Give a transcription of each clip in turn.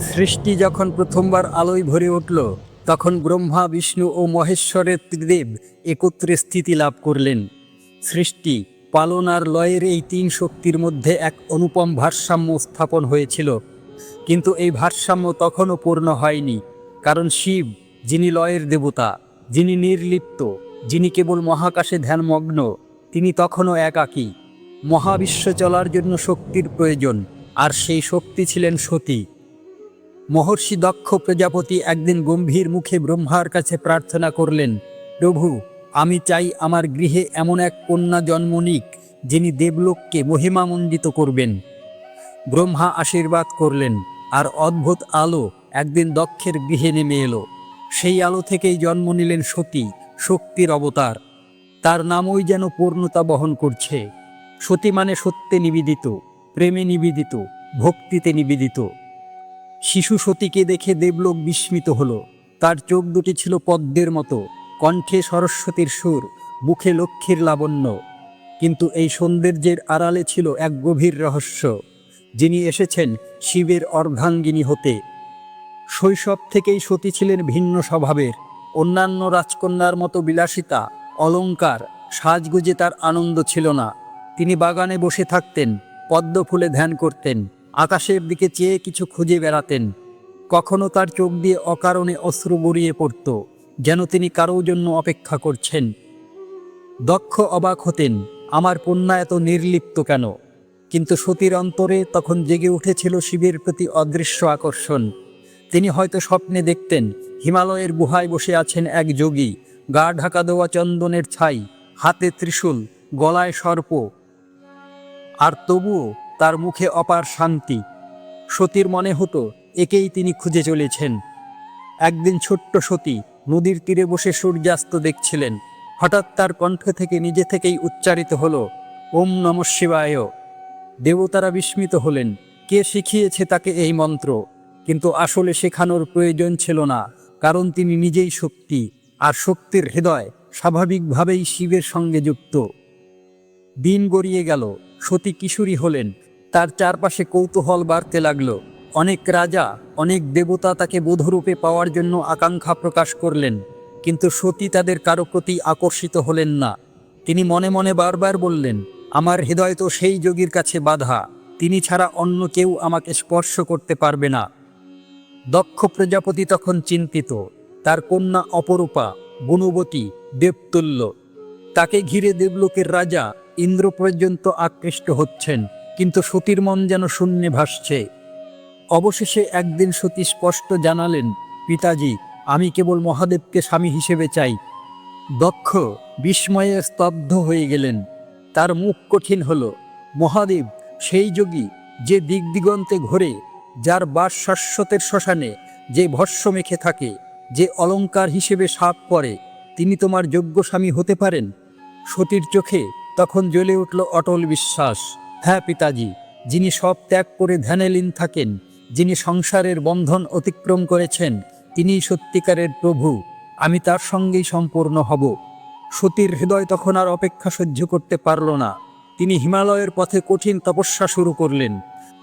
সৃষ্টি যখন প্রথমবার আলোয় ভরে উঠল, তখন ব্রহ্মা, বিষ্ণু ও মহেশ্বরের ত্রিদেব একত্রে স্থিতি লাভ করলেন। সৃষ্টি, পালন আর লয়ের এই তিন শক্তির মধ্যে এক অনুপম ভারসাম্য স্থাপন হয়েছিল। কিন্তু এই ভারসাম্য তখনও পূর্ণ হয়নি, কারণ শিব, যিনি লয়ের দেবতা, যিনি নির্লিপ্ত, যিনি কেবল মহাকাশে ধ্যানমগ্ন, তিনি তখনও একাকী। মহাবিশ্ব চলার জন্য শক্তির প্রয়োজন, আর সেই শক্তি ছিলেন সতী। মহর্ষি দক্ষ প্রজাপতি একদিন গম্ভীর মুখে ব্রহ্মার কাছে প্রার্থনা করলেন, প্রভু, আমি চাই আমার গৃহে এমন এক কন্যা জন্ম নিক, যিনি দেবলোককে মহিমামণ্ডিত করবেন। ব্রহ্মা আশীর্বাদ করলেন, আর অদ্ভুত আলো একদিন দক্ষের গৃহে নেমে এলো। সেই আলো থেকেই জন্ম নিলেন সতী, শক্তির অবতার। তার নামই যেন পূর্ণতা বহন করছে। সতী মানে সত্যে নিবেদিত, প্রেমে নিবেদিত, ভক্তিতে নিবেদিত। শিশু সতীকে দেখে দেবলোক বিস্মিত হলো। তার চোখ দুটি ছিল পদ্মের মতো, কণ্ঠে সরস্বতীর সুর, মুখে লক্ষ্মীর লাবণ্য। কিন্তু এই সৌন্দর্যের আড়ালে ছিল এক গভীর রহস্য। যিনি এসেছেন শিবের অর্ধাঙ্গিনী হতে। শৈশব থেকেই সতী ছিলেন ভিন্ন স্বভাবের। অন্যান্য রাজকন্যার মতো বিলাসিতা অলংকার সাজগুজে তার আনন্দ ছিল না। তিনি বাগানে বসে থাকতেন পদ্ম ফুলে ধ্যান করতেন। আকাশের দিকে চেয়ে কিছু খুঁজে বেড়াতেন। কখনো তার চোখ দিয়ে অকারণে অশ্রু গড়িয়ে পড়ত, যেন তিনি কারও জন্য অপেক্ষা করছেন। দক্ষ অবাক হতেন, আমার কন্যা এত নির্লিপ্ত কেন? কিন্তু সতীর অন্তরে তখন জেগে উঠেছিল শিবের প্রতি অদৃশ্য আকর্ষণ। তিনি হয়তো স্বপ্নে দেখতেন, হিমালয়ের গুহায় বসে আছেন এক যোগী, গা ঢাকা দেওয়া চন্দনের ছাই, হাতে ত্রিশূল, গলায় সর্প। আর তবুও তার মুখে অপার শান্তি। সতীর মনে হতো, একেই তিনি খুঁজে চলেছেন। একদিন ছোট্ট সতী নদীর তীরে বসে সূর্যাস্ত দেখছিলেন। হঠাৎ তার কণ্ঠ থেকে নিজে থেকেই উচ্চারিত হলো, ওম নম শিবায়। দেবতারা বিস্মিত হলেন, কে শিখিয়েছে তাকে এই মন্ত্র? কিন্তু আসলে শেখানোর প্রয়োজন ছিল না, কারণ তিনি নিজেই শক্তি, আর শক্তির হৃদয় স্বাভাবিকভাবেই শিবের সঙ্গে যুক্ত। দিন গড়িয়ে গেল, সতী কিশোরী হলেন তার চারপাশে কৌতূহল বাড়তে লাগল। অনেক রাজা, অনেক দেবতা তাকে বোধরূপে পাওয়ার জন্য আকাঙ্ক্ষা প্রকাশ করলেন, কিন্তু সতী তাদের কারও প্রতি আকর্ষিত হলেন না। তিনি মনে মনে বারবার বললেন, আমার হৃদয় তো সেই যোগীর কাছে বাধা, তিনি ছাড়া অন্য কেউ আমাকে স্পর্শ করতে পারবে না। দক্ষ প্রজাপতি তখন চিন্তিত, তার কন্যা অপরূপা, গুণবতী, দেবতুল্য, তাকে ঘিরে দেবলোকের রাজা ইন্দ্র পর্যন্ত আকৃষ্ট হচ্ছেন। কিন্তু সতীর মন যেন শূন্যে ভাসছে। অবশেষে একদিন সতী স্পষ্ট জানালেন, পিতাজি, আমি কেবল মহাদেবকে স্বামী হিসেবে চাই। দক্ষ, বিস্ময়ে স্তব্ধ হয়ে গেলেন। তার মুখ কঠিন হল। মহাদেব, সেই যোগী, যে দিক দিগন্তে ঘোরে, যার বাস শাশ্বতের শ্মশানে, যে ভস্য মেখে থাকে, যে অলঙ্কার হিসেবে সাপ পরে, তিনি তোমার যোগ্য স্বামী হতে পারেন? সতীর চোখে তখন জ্বলে উঠল অটল বিশ্বাস। হ্যাঁ পিতাজি, যিনি সব ত্যাগ করে ধ্যানে লীন থাকেন, যিনি সংসারের বন্ধন অতিক্রম করেছেন, তিনিই সত্যিকারের প্রভু, আমি তার সঙ্গেই সম্পূর্ণ হব। সতীর হৃদয় তখন আর অপেক্ষা সহ্য করতে পারল না। তিনি হিমালয়ের পথে কঠিন তপস্যা শুরু করলেন।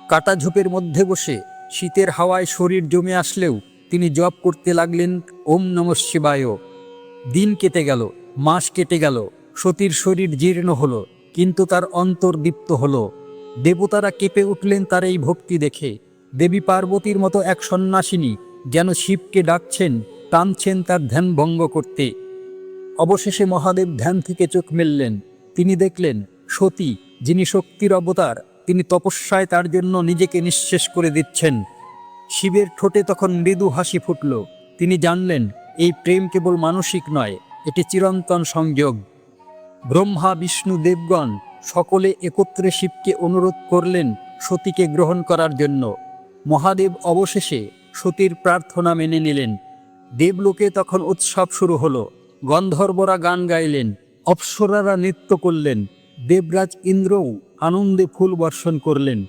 কাটা ঝোপের মধ্যে বসে শীতের হাওয়ায় শরীর জমে আসলেও তিনি জপ করতে লাগলেন, ওম নম শিবায়। দিন কেটে গেল, মাস কেটে গেল, সতীর শরীর জীর্ণ হলো। কিন্তু তার অন্তর দীপ্ত হলো। দেবতারা কেঁপে উঠলেন তার এই ভক্তি দেখে। দেবী পার্বতীর মতো এক সন্ন্যাসিনী যেন শিবকে ডাকছেন, টানছেন তার ধ্যান ভঙ্গ করতে। অবশেষে মহাদেব ধ্যান থেকে চোখ মেললেন। তিনি দেখলেন, সতী, যিনি শক্তির অবতার, তিনি তপস্যায় তার জন্য নিজেকে নিঃশেষ করে দিচ্ছেন। শিবের ঠোঁটে তখন মৃদু হাসি ফুটল। তিনি জানলেন, এই প্রেম কেবল মানসিক নয়, এটি চিরন্তন সংযোগ। ব্রহ্মা, বিষ্ণু, দেবগণ সকলে একত্রে শিবকে অনুরোধ করলেন সতীকে গ্রহণ করার জন্য। মহাদেব অবশেষে সতীর প্রার্থনা মেনে নিলেন। দেবলোকে তখন উৎসব শুরু হলো। গন্ধর্বরা গান গাইলেন, অপ্সরারা নৃত্য করলেন, দেবরাজ ইন্দ্রও আনন্দে ফুল বর্ষণ করলেন।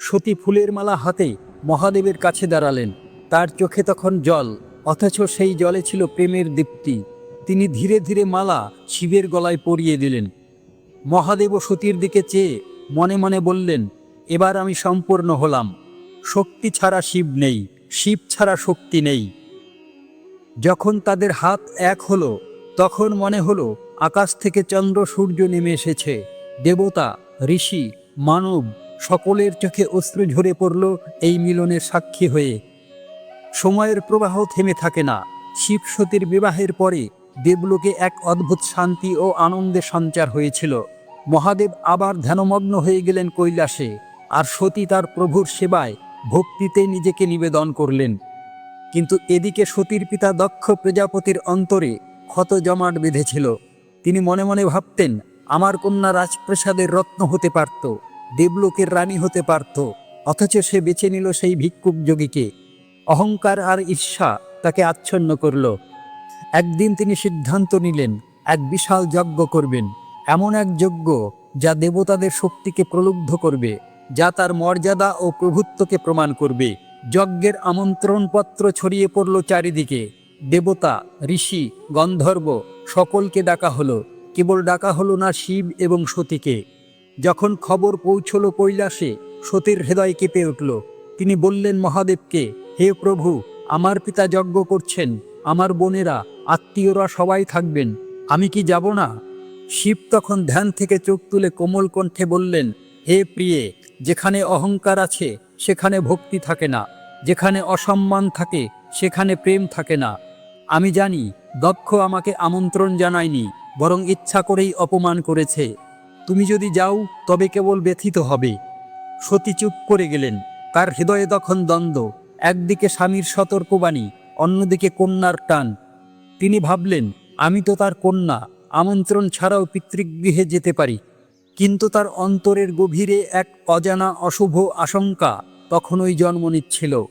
সতী ফুলের মালা হাতে মহাদেবের কাছে দাঁড়ালেন। তার চোখে তখন জল, অথচ সেই জলে ছিল প্রেমের দীপ্তি। তিনি ধীরে ধীরে মালা শিবের গলায় পরিয়ে দিলেন। মহাদেব সতীর দিকে চেয়ে মনে মনে বললেন, এবার আমি সম্পূর্ণ হলাম। শক্তি ছাড়া শিব নেই, শিব ছাড়া শক্তি নেই। যখন তাদের হাত এক হলো, তখন মনে হলো আকাশ থেকে চন্দ্র সূর্য নেমে এসেছে। দেবতা, ঋষি, মানব সকলের চোখে অশ্রু ঝরে পড়ল এই মিলনের সাক্ষী হয়ে। সময়ের প্রবাহ থেমে থাকে না। শিব সতীর বিবাহের পরে দেবলোকে এক অদ্ভুত শান্তি ও আনন্দে সঞ্চার হয়েছিল। মহাদেব আবার ধ্যানমগ্ন হয়ে গেলেন কৈলাসে, আর সতী তার প্রভুর সেবায় ভক্তিতে নিজেকে নিবেদন করলেন। কিন্তু এদিকে সতীর পিতা দক্ষ প্রজাপতির অন্তরে ক্ষত জমাট বেঁধেছিল। তিনি মনে মনে ভাবতেন, আমার কন্যা রাজপ্রাসাদের রত্ন হতে পারত, দেবলোকের রানী হতে পারত, অথচ সে বেছে নিল সেই ভিক্ষুক যোগীকে। অহংকার আর ঈর্ষা তাকে আচ্ছন্ন করল। একদিন তিনি সিদ্ধান্ত নিলেন, এক বিশাল যজ্ঞ করবেন। এমন এক যজ্ঞ যা দেবতাদের শক্তিকে প্রলুব্ধ করবে, যা তার মর্যাদা ও প্রভুত্বকে প্রমাণ করবে। যজ্ঞের আমন্ত্রণপত্র ছড়িয়ে পড়ল চারিদিকে। দেবতা, ঋষি, গন্ধর্ব সকলকে ডাকা হলো। কেবল ডাকা হলো না শিব এবং সতীকে। যখন খবর পৌঁছল কৈলাসে, সতীর হৃদয় কেঁপে উঠল। তিনি বললেন, মহাদেবকে, হে প্রভু, আমার পিতা যজ্ঞ করছেন। আমার বোনেরা, আত্মীয়রা সবাই থাকবেন। আমি কি যাব না? শিব তখন ধ্যান থেকে চোখ তুলে কোমল কণ্ঠে বললেন, হে প্রিয়ে, যেখানে অহংকার আছে, সেখানে ভক্তি থাকে না। যেখানে অসম্মান থাকে, সেখানে প্রেম থাকে না। আমি জানি, দক্ষ আমাকে আমন্ত্রণ জানায়নি, বরং ইচ্ছা করেই অপমান করেছে। তুমি যদি যাও, তবে কেবল ব্যথিত হবে। সতী চুপ করে গেলেন। তার হৃদয়ে তখন দ্বন্দ্ব। একদিকে স্বামীর সতর্কবাণী অন্যদিকে কন্যার টান। তিনি ভাবলেন, আমি তো তার কন্যা, আমন্ত্রণ ছাড়াও পিতৃগৃহে যেতে পারি। কিন্তু তার অন্তরের গভীরে এক অজানা অশুভ আশঙ্কা তখনই জন্ম নিচ্ছিল।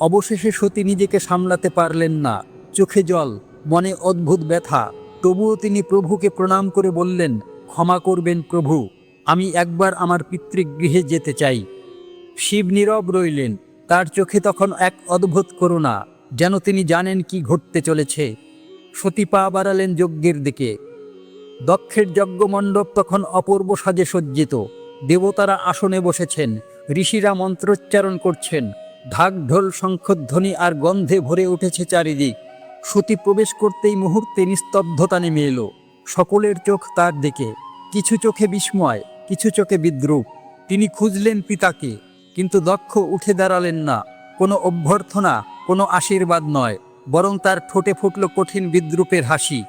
অবশেষে সতী নিজেকে সামলাতে পারলেন না। চোখে জল, মনে অদ্ভুত ব্যথা। তবুও তিনি প্রভুকে প্রণাম করে বললেন, ক্ষমা করবেন প্রভু, আমি একবার আমার পিতৃগৃহে যেতে চাই। শিব নীরব রইলেন। তার চোখে তখন এক অদ্ভুত করুণা। যেন তিনি জানেন কি ঘটতে চলেছে। সতী পা বাড়ালেন যজ্ঞের দিকে। দক্ষের যজ্ঞমণ্ডপ তখন অপূর্ব সাজে সজ্জিত। দেবতারা আসনে বসেছেন, ঋষিরা মন্ত্রোচ্চারণ করছেন। ঢাক ঢোল শঙ্খধ্বনি আর গন্ধে ভরে উঠেছে চারিদিক। সতী প্রবেশ করতেই মুহূর্তে নিস্তব্ধতা নেমে এলো। সকলের চোখ তার দিকে। কিছু চোখে বিস্ময়, কিছু চোখে বিদ্রুপ। তিনি খুঁজলেন পিতাকে, কিন্তু দক্ষ উঠে দাঁড়ালেন না। কোনো অভ্যর্থনা কোনো আশীর্বাদ নয়, বরং তার ঠোঁটে ফুটল কঠিন বিদ্রুপের হাসি।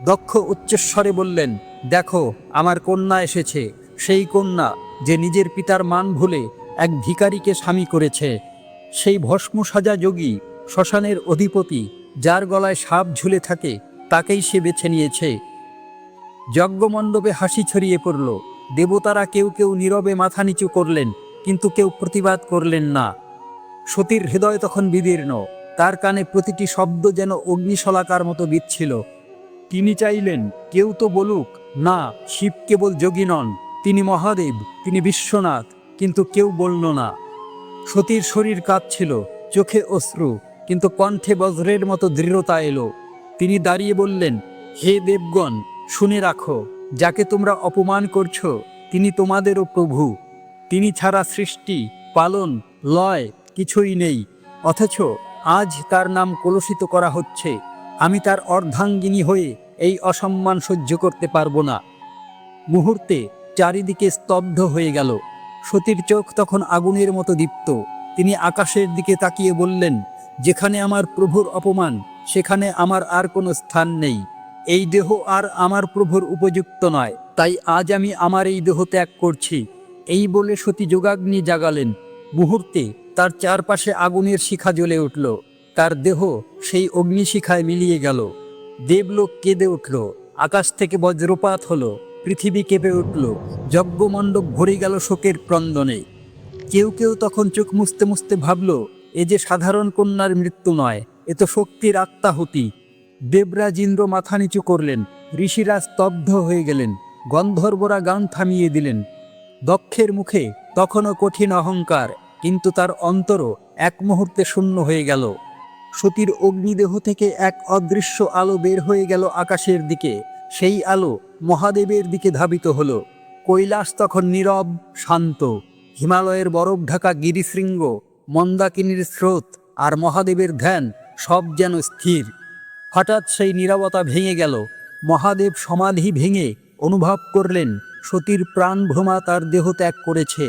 দক্ষ উচ্চস্বরে বললেন, দেখো, আমার কন্যা এসেছে। সেই কন্যা যে নিজের পিতার মান ভুলে এক ভিখারিকে স্বামী করেছে। সেই ভস্ম সাজা যোগী শ্মশানের অধিপতি, যার গলায় সাপ ঝুলে থাকে, তাকেই সে বেছে নিয়েছে। যজ্ঞমণ্ডপে হাসি ছড়িয়ে পড়ল। দেবতারা কেউ কেউ নীরবে মাথা নিচু করলেন, কিন্তু কেউ প্রতিবাদ করলেন না। সতীর হৃদয় তখন বিদীর্ণ, তার কানে প্রতিটি শব্দ যেন অগ্নিশলাকার মতো বিচ্ছিল তিনি চাইলেন, কেউ তো বলুক, না, শিব কেবল যোগী নন, তিনি মহাদেব, তিনি বিশ্বনাথ, কিন্তু কেউ বলল না। সতীর শরীর কাঁপছিল, চোখে অশ্রু, কিন্তু কণ্ঠে বজ্রের মতো দৃঢ়তা এলো। তিনি দাঁড়িয়ে বললেন, হে দেবগণ, শুনে রাখো, যাকে তোমরা অপমান করছ, তিনি তোমাদেরও প্রভু। তিনি ছাড়া সৃষ্টি, পালন, লয় কিছুই নেই। অথচ আজ তার নাম কলুষিত করা হচ্ছে। আমি তার অর্ধাঙ্গিনী হয়ে এই অসম্মান সহ্য করতে পারব না। মুহূর্তে চারিদিকে স্তব্ধ হয়ে গেল। সতীর চোখ তখন আগুনের মতো দীপ্ত। তিনি আকাশের দিকে তাকিয়ে বললেন, যেখানে আমার প্রভুর অপমান, সেখানে আমার আর কোনো স্থান নেই। এই দেহ আর আমার প্রভুর উপযুক্ত নয়। তাই আজ আমি আমার এই দেহ ত্যাগ করছি। এই বলে সতী যোগাগ্নি জাগালেন। মুহূর্তে তার চারপাশে আগুনের শিখা জ্বলে উঠল। তার দেহ সেই অগ্নিশিখায় মিলিয়ে গেল। দেবলোক কেঁদে উঠল। আকাশ থেকে বজ্রপাত হলো। পৃথিবী কেঁপে উঠল। যজ্ঞমণ্ডপ ভরে গেল শোকের ক্রন্দনে। কেউ কেউ তখন চোখ মুছতে মুছতে ভাবল, এ যে সাধারণ কন্যার মৃত্যু নয়, এ তো শক্তির আত্মাহুতি। দেবরাজ ইন্দ্র মাথা নিচু করলেন। ঋষিরা স্তব্ধ হয়ে গেলেন। গন্ধর্বরা গান থামিয়ে দিলেন। দক্ষের মুখে তখনও কঠিন অহংকার, কিন্তু তার অন্তরও এক মুহূর্তে শূন্য হয়ে গেল। সতীর অগ্নিদেহ থেকে এক অদৃশ্য আলো বের হয়ে গেল আকাশের দিকে। সেই আলো মহাদেবের দিকে ধাবিত হল। কৈলাস তখন নীরব, শান্ত। হিমালয়ের বরফ ঢাকা গিরিশৃঙ্গ, মন্দাকিনীর স্রোত আর মহাদেবের ধ্যান সব যেন স্থির। হঠাৎ সেই নীরবতা ভেঙে গেল। মহাদেব সমাধি ভেঙে অনুভব করলেন, সতীর প্রাণভ্রমা তার দেহ ত্যাগ করেছে।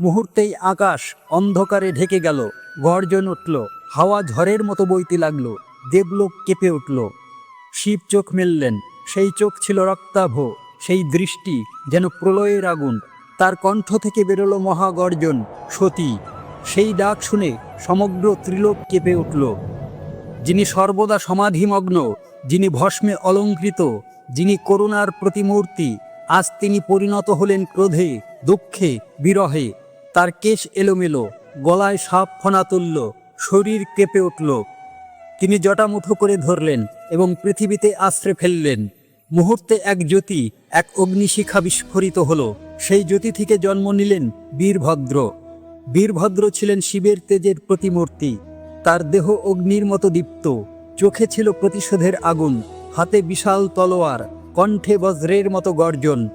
মুহূর্তেই আকাশ অন্ধকারে ঢেকে গেল, গর্জন উঠল, হাওয়া ঝড়ের মতো বইতে লাগল, দেবলোক কেঁপে উঠল। শিব চোখ মেললেন, সেই চোখ ছিল রক্তাভ, সেই দৃষ্টি যেন প্রলয়ের আগুন, তার কণ্ঠ থেকে বেরোলো মহাগর্জন, সতী। সেই ডাক শুনে সমগ্র ত্রিলোক কেঁপে উঠল। যিনি সর্বদা সমাধিমগ্ন, যিনি ভস্মে অলঙ্কৃত, যিনি করুণার প্রতিমূর্তি, আজ তিনি পরিণত হলেন ক্রোধে, দুঃখে, বিরহে। তার কেশ এলোমেলো, গলায় সাপ ফনা তুলল, শরীর কেঁপে উঠল। তিনি জটামুঠো করে ধরলেন এবং পৃথিবীতে আশ্রে ফেললেন। মুহূর্তে এক জ্যোতি, এক অগ্নিশিখা বিস্ফোরিত হল। সেই জ্যোতি থেকে জন্ম নিলেন বীরভদ্র। বীরভদ্র ছিলেন শিবের তেজের প্রতিমূর্তি। তার দেহ অগ্নির মতো দীপ্ত। চোখে ছিল প্রতিশোধের আগুন, হাতে বিশাল তলোয়ার, কণ্ঠে বজ্রের মতো গর্জন।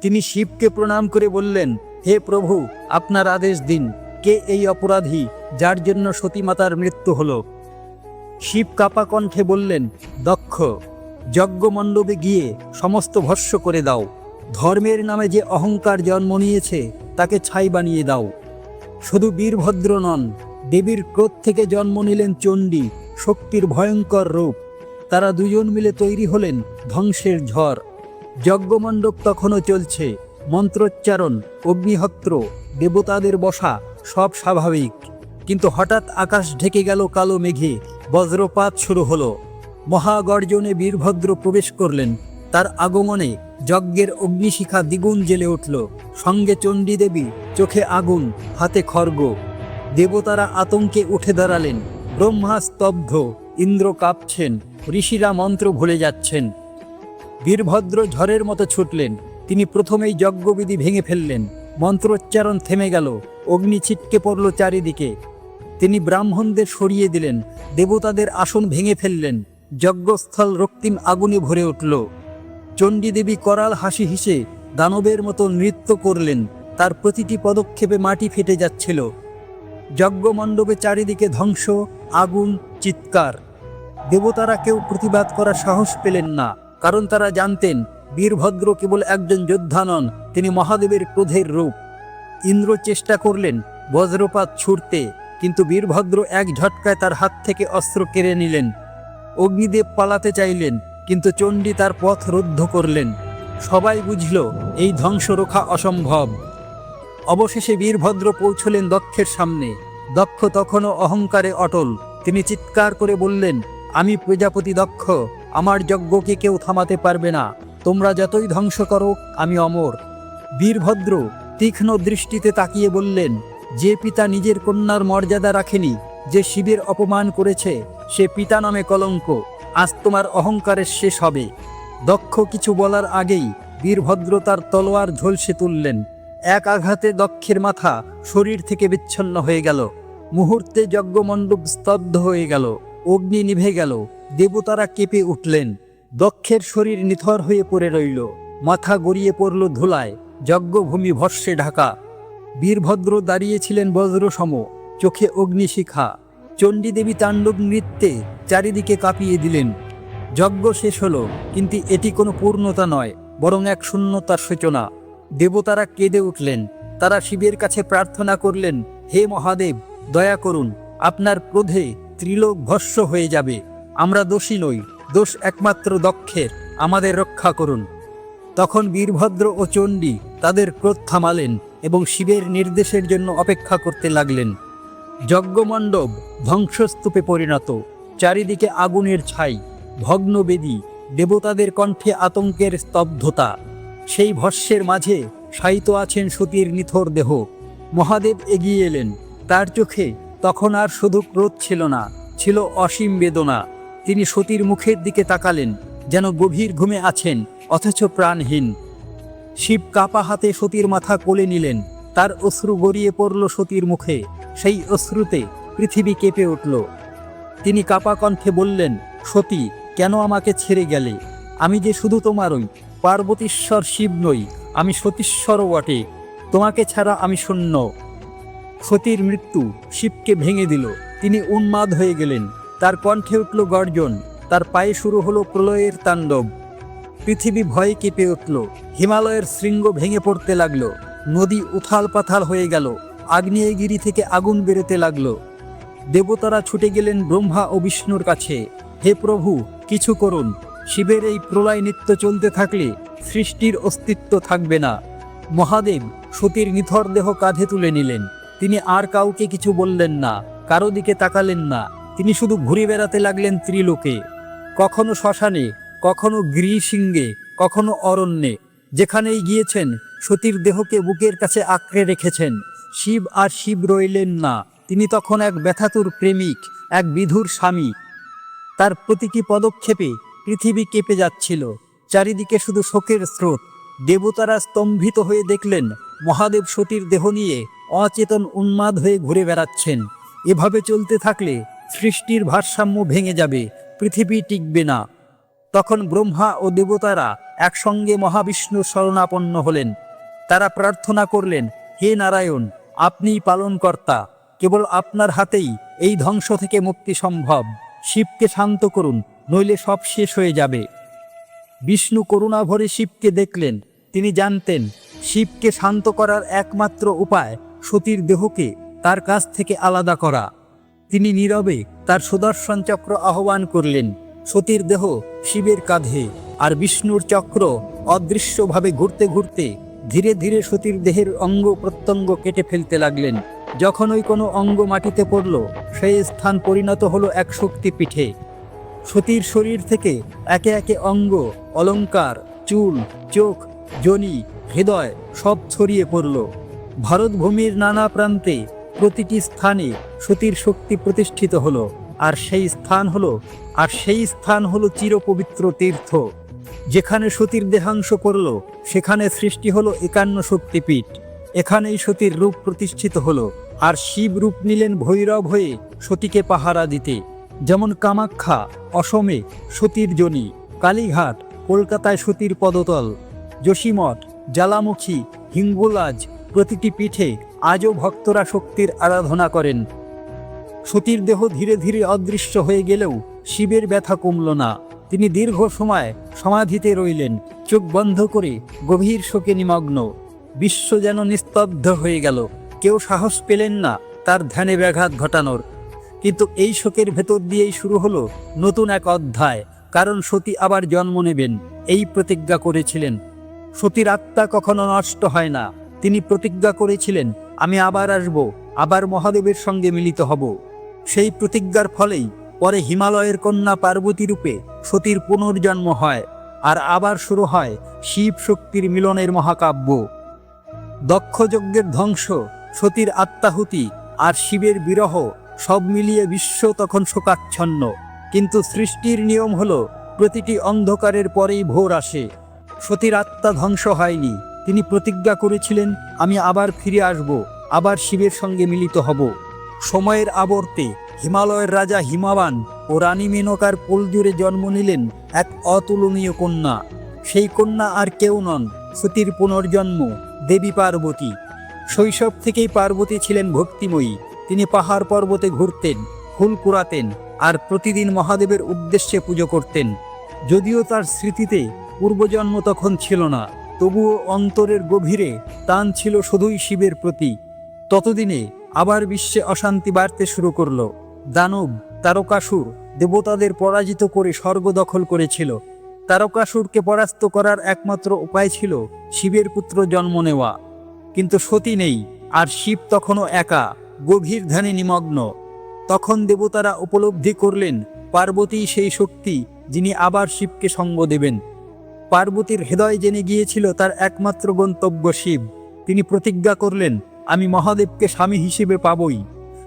তিনি শিবকে প্রণাম করে বললেন হে প্রভু, আপনার আদেশ দিন, কে এই অপরাধী যার জন্য সতীমাতার মৃত্যু হল? শিব কাপা কণ্ঠে বললেন, দক্ষ যজ্ঞমণ্ডপে গিয়ে সমস্ত ভস্য করে দাও। ধর্মের নামে যে অহংকার জন্ম নিয়েছে, তাকে ছাই বানিয়ে দাও। শুধু বীরভদ্র নন, দেবীর ক্রোধ থেকে জন্ম নিলেন চণ্ডী, শক্তির ভয়ঙ্কর রূপ। তারা দুজন মিলে তৈরি হলেন ধ্বংসের ঝড়। যজ্ঞমণ্ডপ তখনও চলছে। মন্ত্রোচ্চারণ, অগ্নিহত্র, দেবতাদের বসা, সব স্বাভাবিক। কিন্তু হঠাৎ আকাশ ঢেকে গেল কালো মেঘে, বজ্রপাত শুরু হলো। মহাগর্জনে বীরভদ্র প্রবেশ করলেন। তার আগমনে যজ্ঞের অগ্নিশিখা দ্বিগুণ জেলে উঠল। সঙ্গে চণ্ডী দেবী চোখে আগুন, হাতে খর্গ। দেবতারা আতঙ্কে উঠে দাঁড়ালেন। ব্রহ্মা স্তব্ধ, ইন্দ্র কাঁপছেন, ঋষিরা মন্ত্র ভুলে যাচ্ছেন। বীরভদ্র ঝড়ের মতো ছুটলেন। তিনি প্রথমেই যজ্ঞবিধি ভেঙে ফেললেন, মন্ত্রোচ্চারণ থেমে গেল, অগ্নি ছিটকে পড়ল চারিদিকে। তিনি ব্রাহ্মণদের সরিয়ে দিলেন, দেবতাদের আসন ভেঙে ফেললেন, যজ্ঞস্থল রক্তিম আগুনে ভরে উঠল। চণ্ডীদেবী করাল হাসি হিসে দানবের মতো নৃত্য করলেন, তার প্রতিটি পদক্ষেপে মাটি ফেটে যাচ্ছিল। যজ্ঞমণ্ডপে চারিদিকে ধ্বংস, আগুন, চিৎকার। দেবতারা কেউ প্রতিবাদ করার সাহস পেলেন না, কারণ তারা জানতেন বীরভদ্র কেবল একজন যোদ্ধা নন, তিনি মহাদেবের ক্রোধের রূপ। ইন্দ্র চেষ্টা করলেন বজ্রপাত ছুটতে কিন্তু বীরভদ্র এক ঝটকায় তার হাত থেকে অস্ত্র কেড়ে নিলেন। অগ্নিদেব পালাতে চাইলেন, কিন্তু চণ্ডী তার পথ রুদ্ধ করলেন। সবাই বুঝল, এই ধ্বংস রোখা অসম্ভব। অবশেষে বীরভদ্র পৌঁছলেন দক্ষের সামনে। দক্ষ তখনও অহংকারে অটল। তিনি চিৎকার করে বললেন, আমি প্রজাপতি দক্ষ, আমার যজ্ঞকে কেউ থামাতে পারবে না। তোমরা যতই ধ্বংস করো, আমি অমর। বীরভদ্র তীক্ষ্ণ দৃষ্টিতে তাকিয়ে বললেন, যে পিতা নিজের কন্যার মর্যাদা রাখেনি, যে শিবের অপমান করেছে, সে পিতা নামে কলঙ্ক। আজ তোমার অহংকারের শেষ হবে। দক্ষ কিছু বলার আগেই বীরভদ্র তার তলোয়ার ঝলসে তুললেন। এক আঘাতে দক্ষের মাথা শরীর থেকে বিচ্ছন্ন হয়ে গেল। মুহূর্তে যজ্ঞমণ্ডপ স্তব্ধ হয়ে গেল। অগ্নি নিভে গেল। দেবতারা কেঁপে উঠলেন। দক্ষের শরীর নিথর হয়ে পড়ে রইল, মাথা গড়িয়ে পড়ল ধুলায়, যজ্ঞভূমি ভস্যে ঢাকা। বীরভদ্র দাঁড়িয়েছিলেন বজ্রসম, চোখে অগ্নিশিখা। চণ্ডীদেবী তাণ্ডব নৃত্যে চারিদিকে কাঁপিয়ে দিলেন। যজ্ঞ শেষ হলো, কিন্তু এটি কোনো পূর্ণতা নয়, বরং এক শূন্যতার সূচনা। দেবতারা কেঁদে উঠলেন, তারা শিবের কাছে প্রার্থনা করলেন, হে মহাদেব, দয়া করুন, আপনার ক্রোধে ত্রিলোক ভস্য হয়ে যাবে, আমরা দোষী নই। দোষ একমাত্র দক্ষের, আমাদের রক্ষা করুন। তখন বীরভদ্র ও চণ্ডী তাদের ক্রোধ থামালেন এবং শিবের নির্দেশের জন্য অপেক্ষা করতে লাগলেন। যজ্ঞমণ্ডপ ধ্বংসস্তূপে পরিণত, চারিদিকে আগুনের ছাই, ভগ্নবেদী, দেবতাদের কণ্ঠে আতঙ্কের স্তব্ধতা। সেই ভস্যের মাঝে শায়িত আছেন সতীর নিথর দেহ। মহাদেব এগিয়ে এলেন, তার চোখে তখন আর শুধু ক্রোধ ছিল না, ছিল অসীম বেদনা। তিনি সতীর মুখের দিকে তাকালেন, যেন গভীর ঘুমে আছেন, অথচ প্রাণহীন। শিব কাপা হাতে সতীর মাথা কোলে নিলেন, তার অশ্রু গড়িয়ে পড়ল সতীর মুখে, সেই অশ্রুতে পৃথিবী কেঁপে উঠল। তিনি কাপা কণ্ঠে বললেন, সতী, কেন আমাকে ছেড়ে গেলে? আমি যে শুধু তোমারই, পার্বতীশ্বর শিব নই, আমি সতীশ্বরও বটে, তোমাকে ছাড়া আমি শূন্য। সতীর মৃত্যু শিবকে ভেঙে দিল, তিনি উন্মাদ হয়ে গেলেন। তার কণ্ঠে উঠল গর্জন, তার পায়ে শুরু হলো প্রলয়ের তাণ্ডব। পৃথিবী ভয়ে কেঁপে উঠল, হিমালয়ের শৃঙ্গ ভেঙে পড়তে লাগল, নদী উথাল পাথাল হয়ে গেল, আগ্নেয়গিরি থেকে আগুন বেরোতে লাগল। দেবতারা ছুটে গেলেন ব্রহ্মা ও বিষ্ণুর কাছে, হে প্রভু, কিছু করুন, শিবের এই প্রলয় নৃত্য চলতে থাকলে সৃষ্টির অস্তিত্ব থাকবে না। মহাদেব সতীর নিথর দেহ কাঁধে তুলে নিলেন, তিনি আর কাউকে কিছু বললেন না, কারও দিকে তাকালেন না। তিনি শুধু ঘুরে বেড়াতে লাগলেন ত্রিলোকে, কখনো শ্মশানে, কখনো গৃহসিংহে কখনো অরণ্যে, যেখানেই গিয়েছেন, সতীর দেহকে বুকের কাছে আঁকড়ে রেখেছেন। শিব আর শিব রইলেন না। তিনি তখন এক ব্যথাতুর প্রেমিক, এক বিধুর স্বামী। তার প্রতিটি পদক্ষেপে পৃথিবী কেঁপে যাচ্ছিল। চারিদিকে শুধু শোকের স্রোত। দেবতারা স্তম্ভিত হয়ে দেখলেন, মহাদেব সতীর দেহ নিয়ে অচেতন উন্মাদ হয়ে ঘুরে বেড়াচ্ছেন। এভাবে চলতে থাকলে সৃষ্টির ভারসাম্য ভেঙে যাবে, পৃথিবী টিকবে না। তখন ব্রহ্মা ও দেবতারা একসঙ্গে মহাবিষ্ণুর শরণাপন্ন হলেন। তারা প্রার্থনা করলেন, হে নারায়ণ, আপনিই পালনকর্তা। কেবল আপনার হাতেই এই ধ্বংস থেকে মুক্তি সম্ভব। শিবকে শান্ত করুন, নইলে সব শেষ হয়ে যাবে। বিষ্ণু করুণা ভরে শিবকে দেখলেন। তিনি জানতেন, শিবকে শান্ত করার একমাত্র উপায় সতীর দেহকে তার কাছ থেকে আলাদা করা। তিনি নীরবে তার সুদর্শন চক্র আহ্বান করলেন। সতীর দেহ শিবের কাঁধে আর বিষ্ণুর চক্র অদৃশ্যভাবে ঘুরতে ঘুরতে ধীরে ধীরে সতীর দেহের অঙ্গ প্রত্যঙ্গ কেটে ফেলতে লাগলেন। যখন ওই কোনো অঙ্গ মাটিতে পড়ল, সেই স্থান পরিণত হলো এক শক্তিপীঠে সতীর শরীর থেকে একে একে অঙ্গ, অলঙ্কার, চুল, চোখ জনি হৃদয় সব ছড়িয়ে পড়ল। ভারতভূমির নানা প্রান্তে প্রতিটি স্থানে সতীর শক্তি প্রতিষ্ঠিত হলো, আর সেই স্থান হলো, আর সেই স্থান হলো চিরপবিত্র তীর্থ। যেখানে সতীর দেহাংশ করল, সেখানে সৃষ্টি হলো একান্ন শক্তিপীঠ। এখানেই সতীর রূপ প্রতিষ্ঠিত হলো, আর শিব রূপ নিলেন ভৈরব হয়ে সতীকে পাহারা দিতে। যেমন কামাখ্যা, অসমে সতীর জনি, কালীঘাট, কলকাতায় সতীর পদতল যোশীমঠ জ্বালামুখী, হিঙ্গুলাজ প্রতিটি পীঠে আজও ভক্তরা শক্তির আরাধনা করেন। সতীর দেহ ধীরে ধীরে অদৃশ্য হয়ে গেলেও শিবের ব্যথা কমল না। তিনি দীর্ঘ সময় সমাধিতে রইলেন, চোখ বন্ধ করে গভীর শোকে নিমগ্ন। বিশ্ব যেন নিস্তব্ধ হয়ে গেল, কেউ সাহস পেলেন না তার ধ্যানে ব্যাঘাত ঘটানোর। কিন্তু এই শোকের ভেতর দিয়েই শুরু হলো নতুন এক অধ্যায়, কারণ সতী আবার জন্ম নেবেন, এই প্রতিজ্ঞা করেছিলেন। সতীর আত্মা কখনো নষ্ট হয় না, তিনি প্রতিজ্ঞা করেছিলেন, আমি আবার আসব, আবার মহাদেবের সঙ্গে মিলিত হব। সেই প্রতিজ্ঞার ফলেই পরে হিমালয়ের কন্যা পার্বতী রূপে সতীর পুনর্জন্ম হয় আর আবার শুরু হয় শিব শক্তির মিলনের মহাকাব্য। দক্ষযজ্ঞের ধ্বংস, সতীর আত্মাহুতি আর শিবের বিরহ সব মিলিয়ে বিশ্ব তখন শোকাচ্ছন্ন। কিন্তু সৃষ্টির নিয়ম হল, প্রতিটি অন্ধকারের পরেই ভোর আসে। সতীর আত্মা ধ্বংস হয়নি। তিনি প্রতিজ্ঞা করেছিলেন, আমি আবার ফিরে আসব, আবার শিবের সঙ্গে মিলিত হব। সময়ের আবর্তে হিমালয়ের রাজা হিমাবান ও রানী মেনকার পোল জুড়ে জন্ম নিলেন এক অতুলনীয় কন্যা। সেই কন্যা আর কেউ নন, সতীর পুনর্জন্ম, দেবী পার্বতী। শৈশব থেকেই পার্বতী ছিলেন ভক্তিময়ী। তিনি পাহাড় পর্বতে ঘুরতেন, ফুল কুড়াতেন আর প্রতিদিন মহাদেবের উদ্দেশ্যে পুজো করতেন। যদিও তার স্মৃতিতে পূর্বজন্ম তখন ছিল না, তবুও অন্তরের গভীরে টান ছিল শুধুই শিবের প্রতি ততদিনে আবার বিশ্বে অশান্তি বাড়তে শুরু করল। দানব, তারকাসুর, দেবতাদের পরাজিত করে স্বর্গ দখল করেছিল। তারকাসুরকে পরাস্ত করার একমাত্র উপায় ছিল শিবের পুত্র জন্ম নেওয়া। কিন্তু সতী নেই, আর শিব তখনও একা, গভীর ধ্যানে নিমগ্ন। তখন দেবতারা উপলব্ধি করলেন, পার্বতী সেই শক্তি যিনি আবার শিবকে সঙ্গ দেবেন। পার্বতীর হৃদয় জেনে গিয়েছিল তার একমাত্র গন্তব্য শিব। তিনি প্রতিজ্ঞা করলেন আমি মহাদেবকে স্বামী হিসেবে পাবই।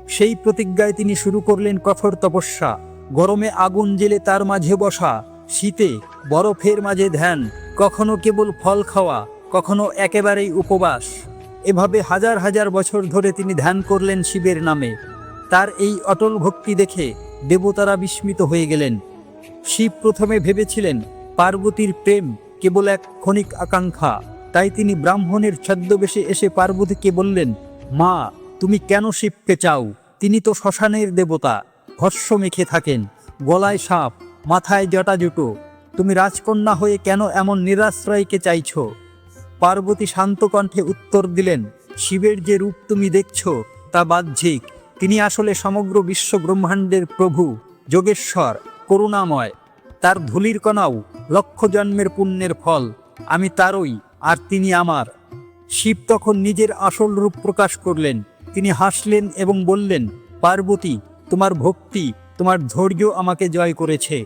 সেই প্রতিজ্ঞায় তিনি শুরু করলেন কঠোর তপস্যা। গরমে আগুন জেলে তার মাঝে বসা। শীতে বরফের মাঝে ধ্যান। কখনো কেবল ফল খাওয়া, কখনো একেবারেই উপবাস। এভাবে হাজার হাজার বছর ধরে তিনি ধ্যান করলেন শিবের নামে। তার এই অটল ভক্তি দেখে দেবতারা বিস্মিত হয়ে গেলেন। শিব প্রথমে ভেবেছিলেন, পার্বতীর প্রেম কেবল এক ক্ষণিক আকাঙ্ক্ষা। তাই তিনি ব্রাহ্মণের ছদ্মবেশে এসে পার্বতীকে বললেন, মা, তুমি কেন শিবকে চাও? তিনি তো শ্মশানের দেবতা ভস্য মেখে থাকেন, গলায় সাপ, মাথায় জটাজুটো। তুমি রাজকন্যা হয়ে কেন এমন নিরাশ্রয়কে চাইছো? পার্বতী শান্ত কণ্ঠে উত্তর দিলেন, শিবের যে রূপ তুমি দেখছ, তা বাহ্যিক। তিনি আসলে সমগ্র বিশ্ব ব্রহ্মাণ্ডের প্রভু, যোগেশ্বর, করুণাময়। তার ধুলির কণাও লক্ষ জন্মের পুণ্যের ফল। আমি তারই আর তিনি আমার। শিব তখন নিজের আসল রূপ প্রকাশ করলেন। তিনি হাসলেন এবং বললেন, পার্বতী, তোমার ভক্তি, তোমার ধৈর্য আমাকে জয় করেছে।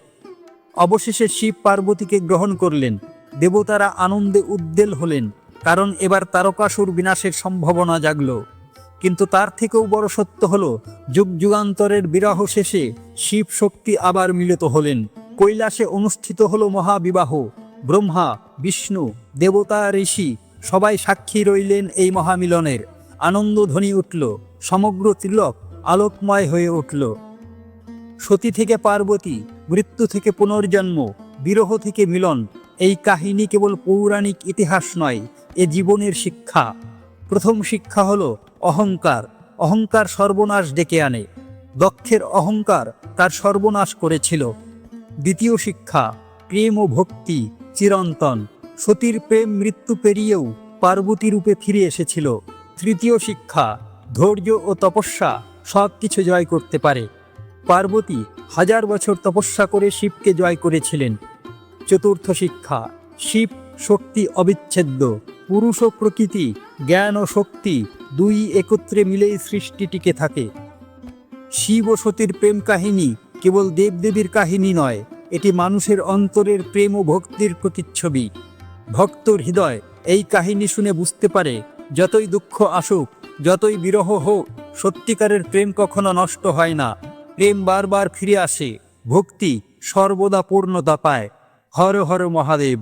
অবশেষে শিব পার্বতীকে গ্রহণ করলেন। দেবতারা আনন্দে উদ্বেল হলেন, কারণ এবার তারকাসুর বিনাশের সম্ভাবনা জাগল। কিন্তু তার থেকেও বড় সত্য হল, যুগ যুগান্তরের বিরাহ শেষে শিব শক্তি আবার মিলিত হলেন। কৈলাসে অনুষ্ঠিত হল মহাবিবাহ। ব্রহ্মা, বিষ্ণু, দেবতা, ঋষি সবাই সাক্ষী রইলেন এই মহামিলনের। আনন্দ ধ্বনি উঠল, সমগ্র তিলক আলোকময় হয়ে উঠল। সতী থেকে পার্বতী, মৃত্যু থেকে পুনর্জন্ম, বিরহ থেকে মিলন, এই কাহিনী কেবল পৌরাণিক ইতিহাস নয়, এ জীবনের শিক্ষা। প্রথম শিক্ষা হলো অহংকার অহংকার সর্বনাশ ডেকে আনে। দক্ষের অহংকার তার সর্বনাশ করেছিল। দ্বিতীয় শিক্ষা, প্রেম ও ভক্তি চিরন্তন। সতীর প্রেম মৃত্যু পেরিয়েও পার্বতী রূপে ফিরে এসেছিল। তৃতীয় শিক্ষা, ধৈর্য ও তপস্যা সব কিছু জয় করতে পারে। পার্বতী হাজার বছর তপস্যা করে শিবকে জয় করেছিলেন। চতুর্থ শিক্ষা, শিব শক্তি অবিচ্ছেদ্য। পুরুষ ও প্রকৃতি, জ্ঞান ও শক্তি দুই একত্রে মিলেই সৃষ্টি টিকে থাকে। শিব ও সতীর প্রেম কাহিনী কেবল দেবদেবীর কাহিনী নয় এটি মানুষের অন্তরের প্রেম ও ভক্তির প্রতিচ্ছবি। ভক্তর হৃদয় এই কাহিনী শুনে বুঝতে পারে, যতই দুঃখ আসুক, যতই বিরহ হোক, সত্যিকারের প্রেম কখনো নষ্ট হয় না। প্রেম বারবার ফিরে আসে, ভক্তি সর্বদা পূর্ণতা পায়। হর হর মহাদেব।